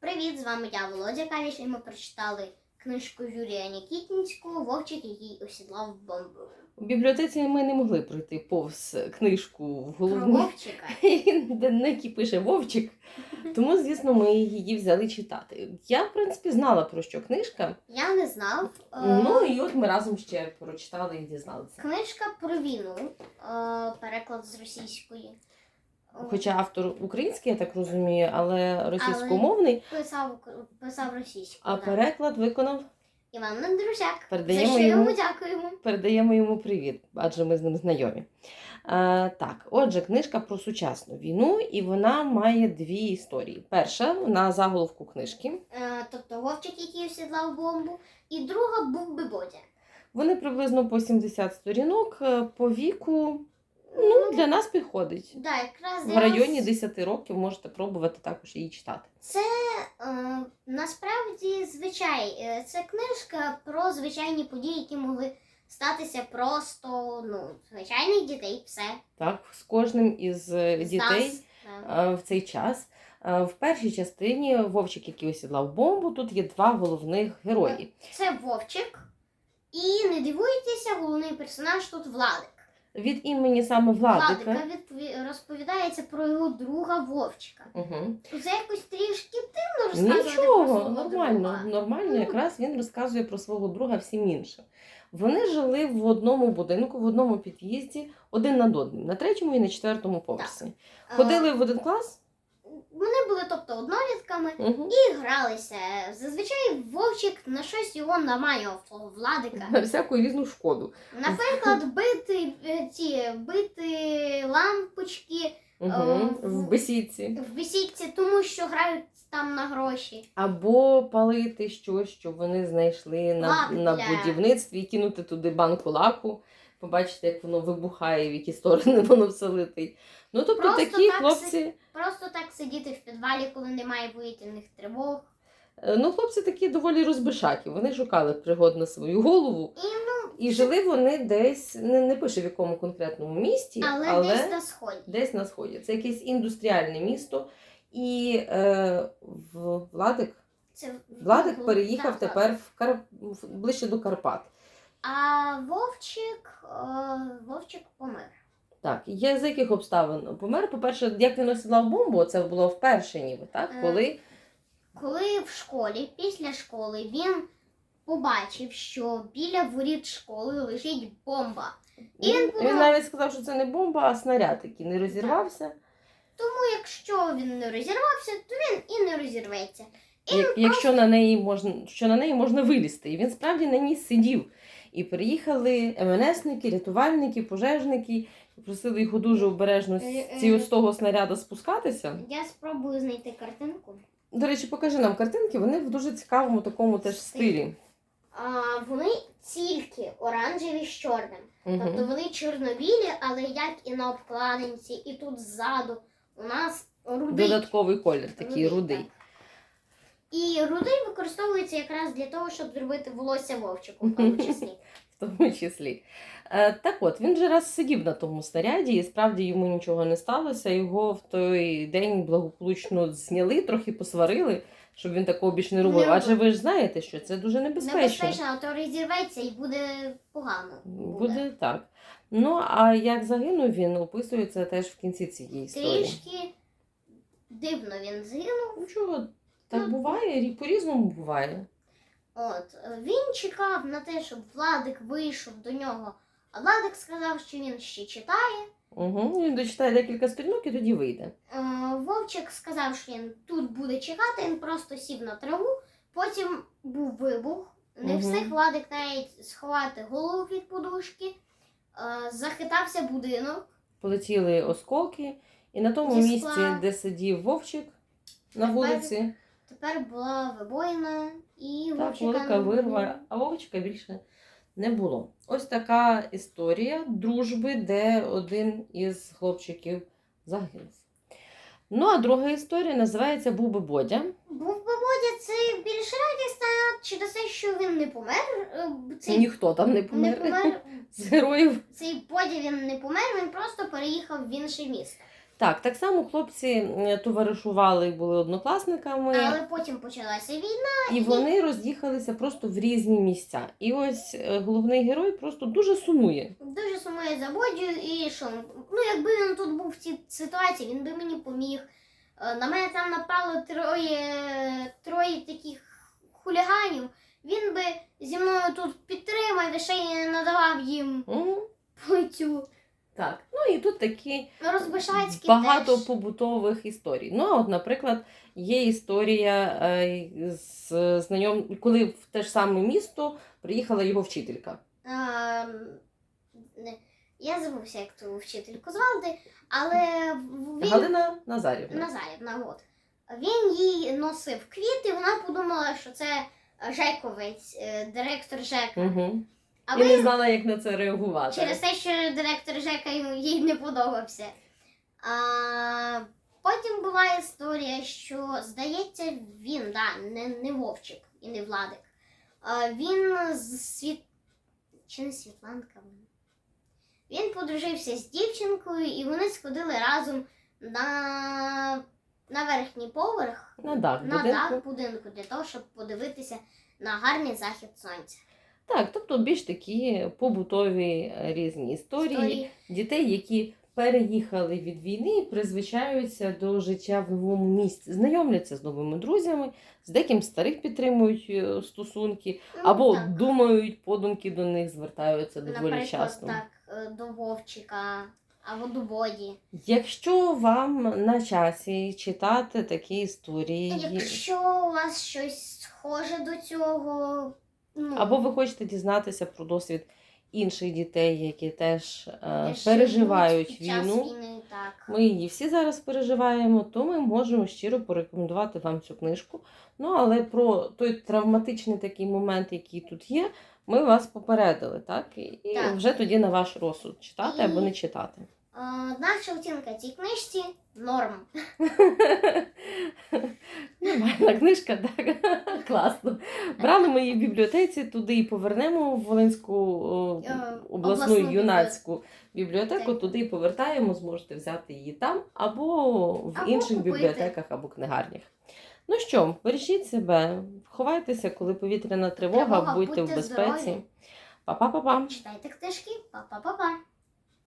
Привіт, з вами я Володя Кавіш, і ми прочитали книжку Юрія Нікітінського Вовчик, який осідлав бомбу. У бібліотеці ми не могли пройти повз книжку в Про Вовчика. де на якій пише Вовчик. Тому, звісно, ми її взяли читати. Я, в принципі, знала про що книжка. Я не знав. е, Ну і от ми разом ще прочитали і дізналися. Книжка про війну, е, переклад з російської. Хоча автор український, я так розумію, але російськомовний, Писав, писав російською. а да. переклад виконав. Іван Андрусяк. Передаємо За що йому дякуємо. Передаємо йому привіт, адже ми з ним знайомі. А, так, отже, книжка про сучасну війну, і вона має дві історії. Перша на заголовку книжки. Е, тобто Вовчик, який осідлав бомбу, і друга був би Бодя. Вони приблизно по 70 сторінок е, по віку. Ну, для нас підходить. Да, якраз В для районі нас 10 років можете пробувати також її читати. Це е, насправді звичай. е, Це книжка про звичайні події, які могли статися просто ну, звичайних дітей. Все. Так, з кожним із е, З дітей нас, да. е, в цей час. Е, В першій частині Вовчик, який осідлав бомбу, тут є два головних герої. Це Вовчик. І не дивуйтеся, головний персонаж тут Владик. Від імені саме Владика. Владика відпові- розповідається про його друга Вовчика. Угу. Це якось трішки дивно розказувати про Нічого, свого нормально. друга. Нормально, Ну. якраз він розказує про свого друга всім іншим. Вони жили в одному будинку, в одному під'їзді, один над одним, на третьому і на четвертому поверсі. Е, Ходили в один клас. Вони були тобто однолітками. Угу. І гралися. Зазвичай Вовчик на щось його наманював того владика. На всяку різну шкоду. Наприклад, бити е, ці бити лампочки Угу. в- В бесідці. в бесідці, тому що грають там на гроші. Або палити щось, що вони знайшли на, Лак на будівництві, і кинути туди банку лаку. Побачите, як воно вибухає, в які сторони воно все летить. Ну, тобто Просто такі так хлопці. Просто так сидіти в підвалі, коли немає повітряних тривог. Е, Ну, хлопці такі доволі розбишакі. Вони шукали пригод на свою голову. І ну, І жили вони десь, не, не пише в якому конкретному місті, але, але, десь на сході. десь на сході. Це якесь індустріальне місто. І е, в- Владик, Це Владик переїхав так, тепер так. в Кар... ближче до Карпат. А Вовчик, е, Вовчик помер. Так, є з яких обставин помер. По-перше, як він осідлав бомбу, це було вперше, ніби так, Е, коли Коли в школі, після школи, він побачив, що біля воріт школи лежить бомба. І він він, подумав- він навіть сказав, що це не бомба, а снаряд, який не розірвався. Тому якщо він не розірвався, то він і не розірветься. І Як, якщо на неї можна, що на неї можна вилізти. І він справді на ній сидів. І приїхали МНСники, рятувальники, пожежники, і просили його дуже обережно з, Е, е. ці- з того снаряду спускатися. Я спробую знайти картинку. До речі, покажи нам картинки, вони в дуже цікавому такому теж стилі. А, вони тільки оранжеві з чорним. Тобто Угу. вони чорнобілі, але як і на обкладинці, і тут ззаду у нас рудий. Додатковий колір, такий рудий. так. І рудий використовується якраз для того, щоб зробити волосся вовчику, в тому числі. В тому числі. Е, так от, він же раз сидів на тому снаряді, і справді йому нічого не сталося. Його в той день благополучно зняли, трохи посварили, щоб він такого більше не робив. Адже ви ж знаєте, що це дуже небезпечно. Небезпечно, а то розірветься і буде погано. Буде так. Ну, а як загинув він, описується теж в кінці цієї історії. Трішки дивно він згинув. Ну чого, так Ну. буває, по-різному буває. От е, він чекав на те, щоб Владик вийшов до нього. А Владик сказав, що він ще читає. Угу. Він дочитає декілька сторінок і тоді вийде. Е, Вовчик сказав, що він тут буде чекати, він просто сів на траву. Потім був вибух. Не Мгм. встиг Владик навіть сховати голову від подушки. Е, Захитався будинок. Полетіли осколки, і на тому Зі місці, скла. де сидів вовчик на Тепер вулиці, Тепер була вибоїна і так, велика не вирва, а вовчика більше не було. Ось така історія дружби, де один із хлопчиків загинув. Ну, а друга історія називається Буби Бодя. Був би Бодя, це більш радісна через те, що він не помер. Е, Цей Ніхто там не не помер помер. з героїв. Цей Бодя він не помер, він просто переїхав в інше місто. Так, так само хлопці товаришували і були однокласниками. Але потім почалася війна. І вони роз'їхалися просто в різні місця. І ось е, головний герой просто дуже сумує. Дуже сумує за Бодю і що? Ну, якби він тут був в цій ситуації, він би мені поміг. Е, На мене там напало троє, троє таких хуліганів. Він би зі мною тут підтримав і ще й надавав їм Мгм. плитю. Так, ну і тут такі багато теж. побутових історій. Ну, а от, наприклад, є історія е, з знайом, коли в те ж саме місто приїхала його вчителька. Не- Я забувся, як ту вчительку звати, але він Галина Назарівна. Назарівна, от. Він їй носив квіти, вона подумала, що це Жековець, е, директор Жека. Угу. А І не знала, як на це реагувати. через те, що директор Жека йому- їй не подобався. А, потім була історія, що, здається, він, да, не, не Вовчик і не Владик. А, він з світ... Чи не Світланка? Він подружився з дівчинкою, і вони сходили разом на, на верхній поверх, На дах на будинку. дах будинку, для того, щоб подивитися на гарний захід сонця. Так, тобто більш такі побутові е, різні історії. Історії. дітей, які переїхали від війни і призвичаються до життя в новому місці, знайомляться з новими друзями, з деким старих підтримують е, стосунки, Ну, або так. думають, подумки до них звертаються доволі Наприклад, часто. так, е, до Вовчика або до Боді. Якщо вам на часі читати такі історії, Якщо у вас щось схоже до цього, ну, або ви хочете дізнатися про досвід інших дітей, які теж е, переживають війну. війни, так. Ми її всі зараз переживаємо, то ми можемо щиро порекомендувати вам цю книжку. Ну, але про той травматичний такий момент, який тут є, ми вас попередили, так? І і Так. вже тоді на ваш розсуд читати І- або не читати. Е, наша оцінка цій книжці норм. Нормальна книжка, так. Класно. Брали ми її в бібліотеці, туди і повернемо в Волинську Е, обласну юнацьку бібліотеку, туди і повертаємо, зможете взяти її там або в Або інших купити. бібліотеках або книгарнях. Ну що, бережіть себе, ховайтеся, коли повітряна тривога, Тривога, будьте в безпеці. Па-па-па-па. Читайте книжки. Па-па-па-па.